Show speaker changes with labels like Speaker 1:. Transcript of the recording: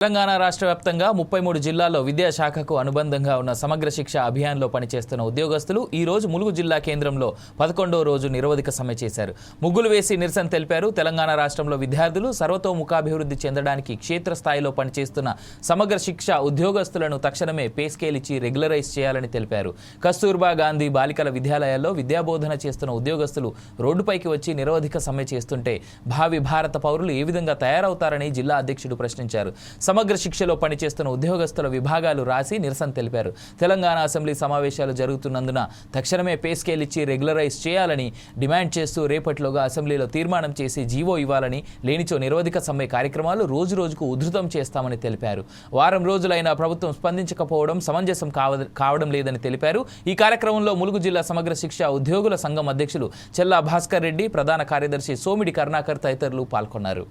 Speaker 1: తెలంగాణ రాష్ట్ర వ్యాప్తంగా ముప్పై మూడు జిల్లాల్లో విద్యాశాఖకు అనుబంధంగా ఉన్న సమగ్ర శిక్ష అభియాన్లో పనిచేస్తున్న ఉద్యోగస్తులు ఈ రోజు ములుగు జిల్లా కేంద్రంలో పదకొండో రోజు నిరవధిక సమ్మె చేశారు. ముగ్గులు వేసి నిరసన తెలిపారు. తెలంగాణ రాష్ట్రంలో విద్యార్థులు సర్వతోముఖాభివృద్ధి చెందడానికి క్షేత్రస్థాయిలో పనిచేస్తున్న సమగ్ర శిక్ష ఉద్యోగస్తులను తక్షణమే పే స్కేల్ ఇచ్చి రెగ్యులరైజ్ చేయాలని తెలిపారు. కస్తూర్బా గాంధీ బాలికల విద్యాలయాల్లో విద్యాబోధన చేస్తున్న ఉద్యోగస్తులు రోడ్డుపైకి వచ్చి నిరవధిక సమ్మె చేస్తుంటే భావి భారత పౌరులు ఏ విధంగా తయారవుతారని జిల్లా అధ్యక్షుడు ప్రశ్నించారు. సమగ్ర శిక్షలో పనిచేస్తున్న ఉద్యోగస్తుల విభాగాలు రాసి నిరసన తెలిపారు. తెలంగాణ అసెంబ్లీ సమావేశాలు జరుగుతున్నందున తక్షణమే పే స్కేల్ ఇచ్చి రెగ్యులరైజ్ చేయాలని డిమాండ్ చేస్తూ రేపటిలోగా అసెంబ్లీలో తీర్మానం చేసి జీవో ఇవ్వాలని లేనిచో నిరోధిక సమ్మె కార్యక్రమాలు రోజు రోజుకు ఉధృతం చేస్తామని తెలిపారు. వారం రోజులైనా ప్రభుత్వం స్పందించకపోవడం సమంజసం కావ కావడం లేదని తెలిపారు. ఈ కార్యక్రమంలో ములుగు జిల్లా సమగ్ర శిక్ష ఉద్యోగుల సంఘం అధ్యక్షులు చెల్లా భాస్కర్ రెడ్డి ప్రధాన కార్యదర్శి సోమిడి కరుణాకర్ తదితరులు పాల్గొన్నారు.